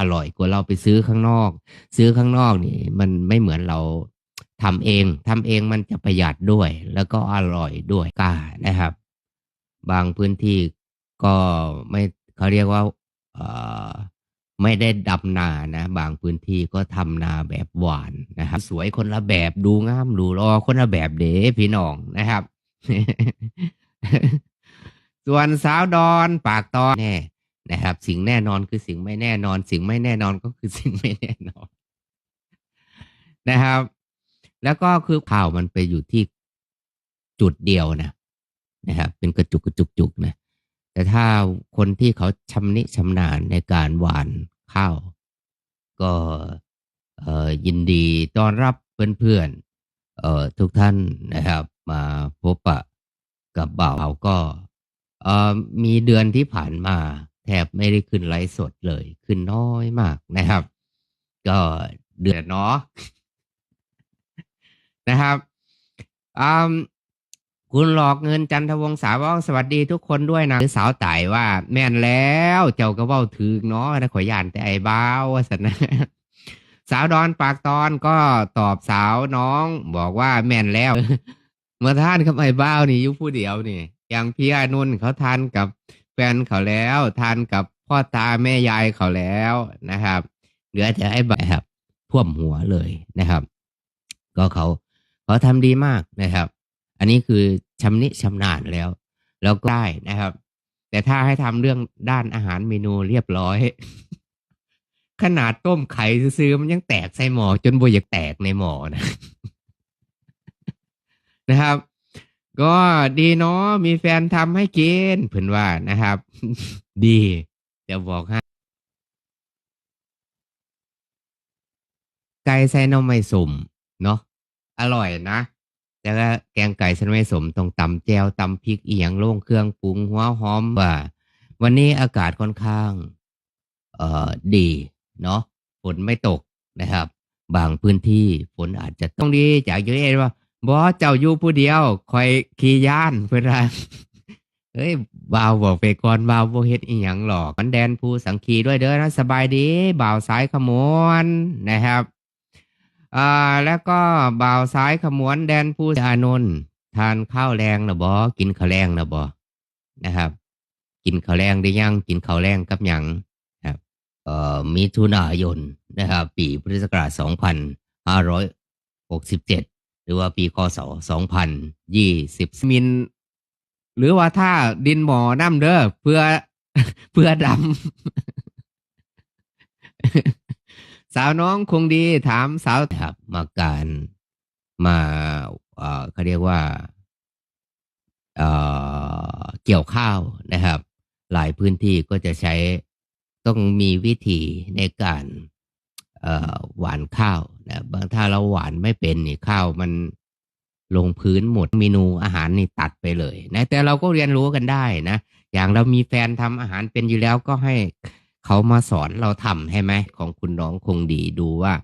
อร่อยกว่าเราไปซื้อข้างนอก ซื้อข้างนอกนี่ มันไม่เหมือนเราทำเองทำเองมันจะประหยัดด้วย แล้วก็อร่อยด้วยกล้านะครับ บางพื้นที่ก็ไม่เขาเรียกว่าเออไม่ได้ดำนานะ บางพื้นที่ก็ทำนาแบบหวานนะครับ สวยคนละแบบดูงามดูรอคนละแบบเด้พี่น้องนะครับ ส่วนสาวดอนปากตอนแน่ นะครับ สิ่งแน่นอนคือสิ่งไม่แน่นอน สิ่งไม่แน่นอนก็คือสิ่งไม่แน่นอนนะครับ แล้วก็คือข่าวมันไปอยู่ที่จุดเดียวนะนะครับ เป็นกระจุกกระจุกจุกนะแต่ถ้าคนที่เขาชำนิชำนาญในการหวานข้าว ก็เอ่อยินดีต้อนรับเพื่อนๆเอ่อทุกท่านนะครับ มาพบปะกับบ่าวเราก็เอ่อมีเดือนที่ผ่านมา ทบไม่ได้ขึ้นไลฟ์สดเลย ขึ้นน้อยมากนะครับ ก็เดือนเนาะนะครับอืมคุณหลอกเงินจันทวงศ์สาวกสวัสดีทุกคนด้วยนะสาวไต่ว่า แม่นแล้วเจ้าก็เว้าถึงเนาะนะขอยานแต่ไอ้บ้าวสันนะสาวดอนปากตอนก็ตอบสาวน้องบอกว่าแม่นแล้ว เมื่อท่านกับไอ้บ้าวนี่ยุผู้เดียวนี่อย่างพี่อนุนเขาทานกับ นเขาแล้ว ทานกับพ่อตาแม่ยายเขาแล้วนะครับเหลือแต่ไอ้แบบท่วมหัวเลยนะครับ ก็เขาเขาทำดีมากนะครับ อันนี้คือชำนิชำนาญแล้ว แล้วก็ได้นะครับ แต่ถ้าให้ทำเรื่องด้านอาหารเมนูเรียบร้อย ขนาดต้มไข่ซื้อมันยังแตกใส่หม้อจนบอยากแตกในหมอนะนะครับ ก็ดีเนาะมีแฟนทำให้กินเพื่อนว่านะครับ ดีจะบอกให้ไก่ใส่น่อไม้สุ่มเนาะอร่อยนะแล้วก็แกงไก่ใส่น่อไม้สุ่มต้องตำแจวตำพริกเอียงโล่งเครื่องปรุงหัวหอมว่า วันนี้อากาศค่อนข้าง เอ่อดีเนาะฝนไม่ตกนะครับ บางพื้นที่ฝนอาจจะต้องดีจากเยอะเอ็นว่า บอเจ้าอยู่ผู้เดียวคอยขี่ย่านเพื่อนว่าเฮ้ยบ่าวบอกไปก่อนบ่าวบ่เฮ็ดอีหยังหรอกมันแดนผู้สังคีด้วยเด้อนะสบายดีบ่าวสายขมวนนะครับอ่าแล้วก็บ่าวสายขมวนแดนผู้อานนท์ทานข้าวแรงนะบ่กินข้าวแรงนะบ่นะครับ กินข้าวแรงได้ยังกินข้าวแรงกับหยังครับเอ่อมิถุนายนนะครับ ปีพุทธศักราช2567หรือยหกสิบเจ็ด ว่าปีคศ2020มิน หรือว่าถ้าดินหมอน้ำเด้อเพื่อเพื่อดำ สาวน้องคงดีถามสาวครับมาการมาเอ่อเขาเรียกว่าเอ่อเกี่ยวข้าวนะครับ หลายพื้นที่ก็จะใช้ต้องมีวิธีในการเอ่อหวานข้าว นะบางถ้าเราหวานไม่เป็นนี่ข้าวมันลงพื้นหมดเมนูอาหารนี่ตัดไปเลยนะแต่เราก็เรียนรู้กันได้นะ อย่างเรามีแฟนทำอาหารเป็นอยู่แล้วก็ให้เขามาสอนเราทำให้ไหมของคุณน้องคงดีดูว่า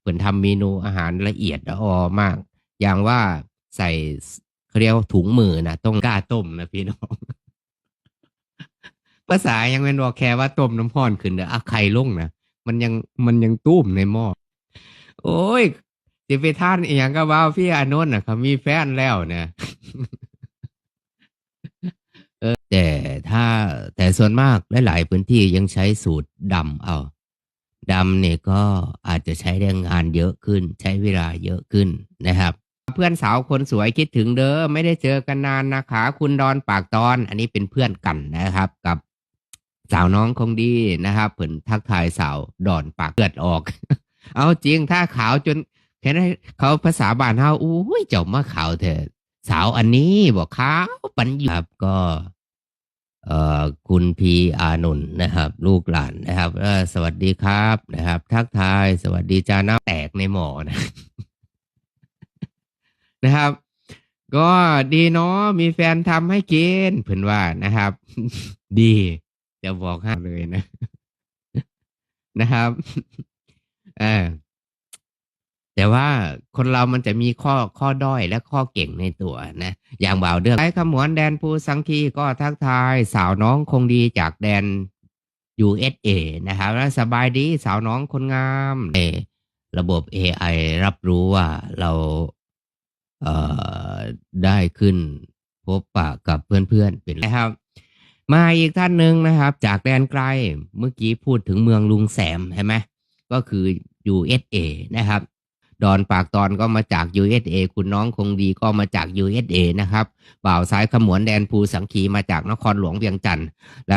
เปิ่นทำเมนูอาหารละเอียดละออมาก อย่างว่าใส่เขาเรียกว่าถุงมือนะต้องกล้าต้มนะพี่น้องภาษายังเป็นบอกแค่ว่าต้มน้ำพอนขึ้นเด้ออะไข่ลงนะมันยังมันยังตุ้มในหม้อ โอ้ยสิไปท่านอีหยังก็ว่าพี่อานนท์น่ะเขามีแฟนแล้วเนี่ยเออแต่ถ้าแต่ส่วนมากหลายๆพื้นที่ยังใช้สูตรดำเอาดำเนี่ยก็อาจจะใช้แรงงานเยอะขึ้น ใช้เวลาเยอะขึ้นนะครับ เพื่อนสาวคนสวยคิดถึงเด้อไม่ได้เจอกันนานนะคะคุณดอนปากตอน อันนี้เป็นเพื่อนกันนะครับ กับสาวน้องคงดีนะครับเพิ่นทักทายสาวดอนปากเลือดออก เอาจริงถ้าขาวจนเห็นเขาภาษาบ้านเฮาอุ้ยเจ้ามาขาวเถอะสาวอันนี้บอกขาวปันอยู่ครับก็เอ่อคุณพีอานนท์นะครับ ลูกหลานนะครับสวัสดีครับนะครับ ทักทาย สวัสดีจาน้ำแตกในหมอนะนะครับ ก็ดีเนาะมีแฟนทำให้กินเพื่อนว่านะครับ ดีจะบอกให้เลยนะ นะครับ เออแต่ว่าคนเรามันจะมีข้อข้อด้อยและข้อเก่งในตัวนะ อย่างบ่าวเดือกไอ้ขมวนแดนภูสังคีก็ทักทาย สาวน้องคงดีจากแดน USA นะครับแล้วสบายดีสาวน้องคนงามเอระบบ AI รับรู้ว่าเราเอ่อได้ขึ้นพบปะกับเพื่อนๆเป็นนะครับ มาอีกท่านหนึ่งนะครับ จากแดนไกลเมื่อกี้พูดถึงเมืองลุงแสมใช่ไหมก็คือ USA นะครับ ดอนปากตอนก็มาจาก USA คุณน้องคงดีก็มาจาก USA นะครับ บ่าวซ้ายขมวนแดนภูสังคีมาจากนครหลวงเวียงจันทร์และ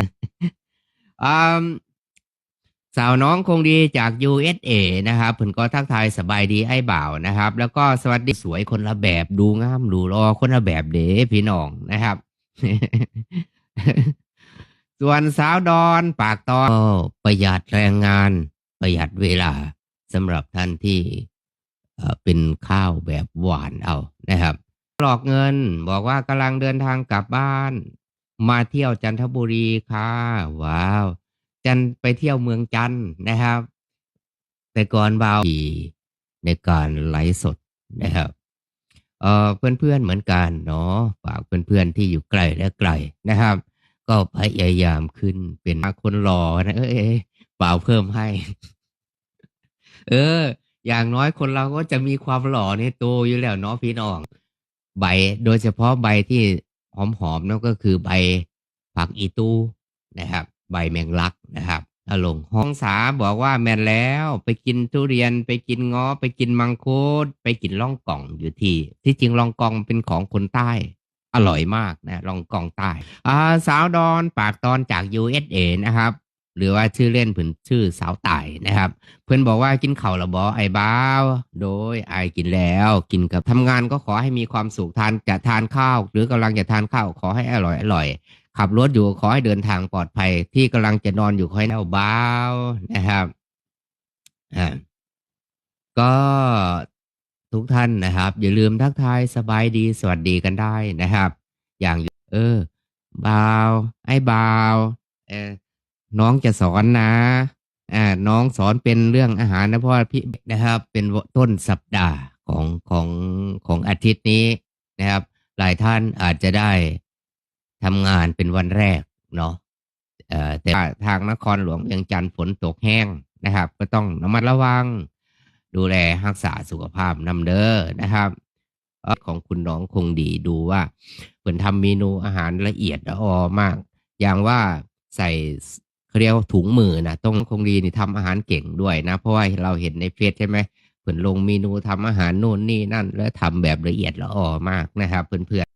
สาวน้องคงดีจาก USA นะครับผมก็ทักทายสบายดีไอ้บ่าวนะครับ แล้วก็สวัสดีสวยคนละแบบดูงามดูรอคนละแบบเด้พี่น้องนะครับ ส่วนสาวดอนปากตอนประหยัดแรงงาน ประหยัดเวลา สำหรับท่านที่เป็นข้าวแบบหวานเอานะครับหลอกเงินบอกว่ากำลังเดินทางกลับบ้าน มาเที่ยวจันทบุรีค่ะว้าว จันไปเที่ยวเมืองจันนะครับ แต่ก่อนเบาในการไลฟ์สดนะครับเอ่อเพื่อนๆเหมือนกันเนาะฝากเพื่อนๆที่อยู่ไกลและไกลนะครับ ก็พยายามขึ้นเป็นคนหลอนะเอ้ยเปล่าเพิ่มให้ เออ อย่างน้อยคนเราก็จะมีความหล่อในตัวอยู่แล้วเนาะพี่น้อง ใบ โดยเฉพาะใบที่หอมๆนั่นก็คือใบผักอีตูนะครับ ใบแมงลักนะครับอลงห้องสาบอกว่าแมนแล้ว ไปกินทุเรียนไปกินงาะไปกินมังคุดไปกินล่องกล่องอยู่ที่ ที่จริงล่องกล่องเป็นของคนใต้ อร่อยมากนะล่องกล่องใต้อ่าสาวดอนปากตอนจาก USA นะครับ หรือว่าชื่อเล่นเพิ่นชื่อสาวต่ายนะครับ เพื่อนบอกว่ากินเข้าวและบอไอ้บ้าว โดยไอกินแล้วกินกับทำงานก็ขอให้มีความสุขทานจะทานข้าว หรือกำลังจะทานข้าวขอให้อร่อยอร่อย ขับรถอยู่ขอให้เดินทางปลอดภัย ที่กำลังจะนอนอยู่ขอให้แน่วบ้าวนะครับอ่าก็ทุกท่านนะครับ อย่าลืมทักทายสบายดีสวัสดีกันได้นะครับ อย่างเออบ่าว ไอ้บ่าว เออ น้องจะสอนนะอ่าน้องสอนเป็นเรื่องอาหารนะเพราะว่าพี่นะครับ เป็นต้นสัปดาห์ของของของอาทิตย์นี้นะครับ หลายท่านอาจจะได้ทำงานเป็นวันแรกเนาะเอ่อแต่ทางนครหลวงเวียงจันทร์ฝนตกแห้งนะครับ ก็ต้องระมัดระวัง ดูแลรักษาสุขภาพนำเด้อนะครับ ของคุณน้องคงดีดูว่าเปิ่นทำเมนูอาหารละเอียดละออมาก อย่างว่าใส่ เขาเรียกว่าถุงมือนะต้องคงดีนี่ทำอาหารเก่งด้วยนะ เพราะว่าเราเห็นในเฟซใช่ไหมเพิ่อนลงเมนูทำอาหารโน่นนี่นั่น แล้วทำแบบละเอียดละออมากนะครับเพื่อน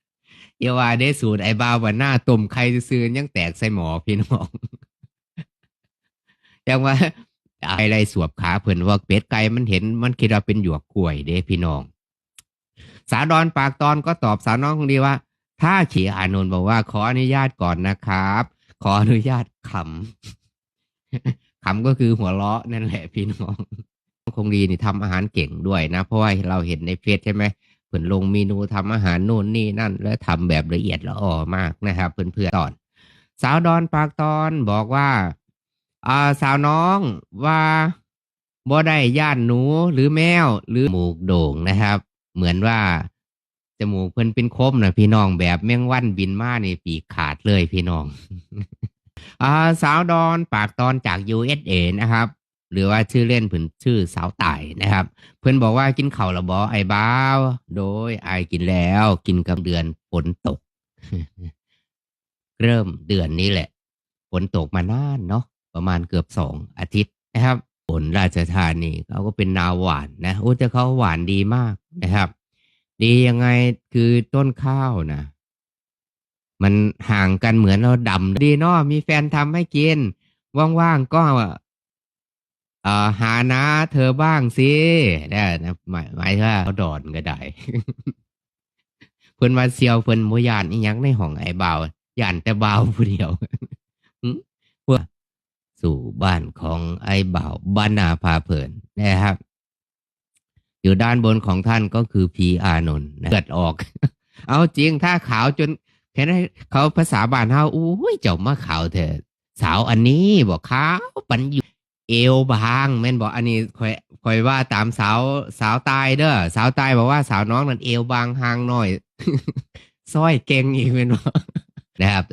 ๆเยาว่าได้สูตรไอ้บ้าวันหน้าต้มไข่ซื้อยังแตกใส่หมอพี่น้องยังว่าอะไรสวบขาเพิ่อนว่าเป็ดไก่มันเห็นมันคิดว่าเป็นหยวกกล้วยเด้พี่น้อง สาดอนปากตอนก็ตอบสาวน้องคนดีว่า ถ้าขีอานนท์บอกว่าขออนุญาตก่อนนะครับ ออนุญาตขำขำก็คือหัวเราะนั่นแหละพี่น้องคงดีนี่ทำอาหารเก่งด้วยนะ เพราะว่าเราเห็นในเฟซใช่ไหมเพิ่นลงเมนูทำอาหารโน่นนี่นั่น แล้วทำแบบละเอียดละออมากนะครับ เพื่อนๆตอน สาวดอนปากตอนบอกว่าอ่าสาวน้องว่าบ่ได้ย่านหนูหรือแมวหรือหมูกโด่งนะครับ เหมือนว่าจมูกเพิ่นเป็นคมนะพี่น้องแบบแมงวันบินมานี่ปีกขาดเลยพี่น้อง สาวดอนปากตอนจาก USA นะครับ หรือว่าชื่อเล่นเพิ่นชื่อสาวต่ายนะครับ เพิ่อนบอกว่ากินข้าวและบอไอ้บ้าว โดยไอายกินแล้วกินกับเดือนฝนตก เริ่มเดือนนี้แหละฝนตกมานานเนาะประมาณเกือบสองอาทิตย์นะครับฝนราชธานีเขาก็เป็นนาหวานนะโอ้แต่เขาหวานดีมากนะครับ ดียังไงคือต้นข้าวนะ มันห่างกันเหมือนเราดำดีเนาะมีแฟนทำให้กิน ว่างๆก็เอ่อหานะเธอบ้างสิได้นะหมายหมายว่าเขาดอนก็ได้เพิ่นมาเซียวเพิ่นบ่ยานอีหยังในห้องไอ้บ่าวย่านแต่บ่าวผู้เดียวเพื่อสู่บ้านของไอ้บ่าวบ้านนาพาเพลินนะครับ อยู่ด้านบนของท่านก็คือพีอานนท์เกิดออก เอาจริงถ้าขาวจน เห็นไหมเขาภาษาบ้านเฮาอู้ยเจ้ามาขาวเถอะสาวอันนี้บอกขาวปันอยู่เอวบางแม่นบอกอันนี้คอยคอยว่าตามสาวสาวตายเด้อสาวตายบอกว่าสาวน้องนั่นเอวบางหางหน่อยซ้อยเก่งอีกเป็นบ่นะครับ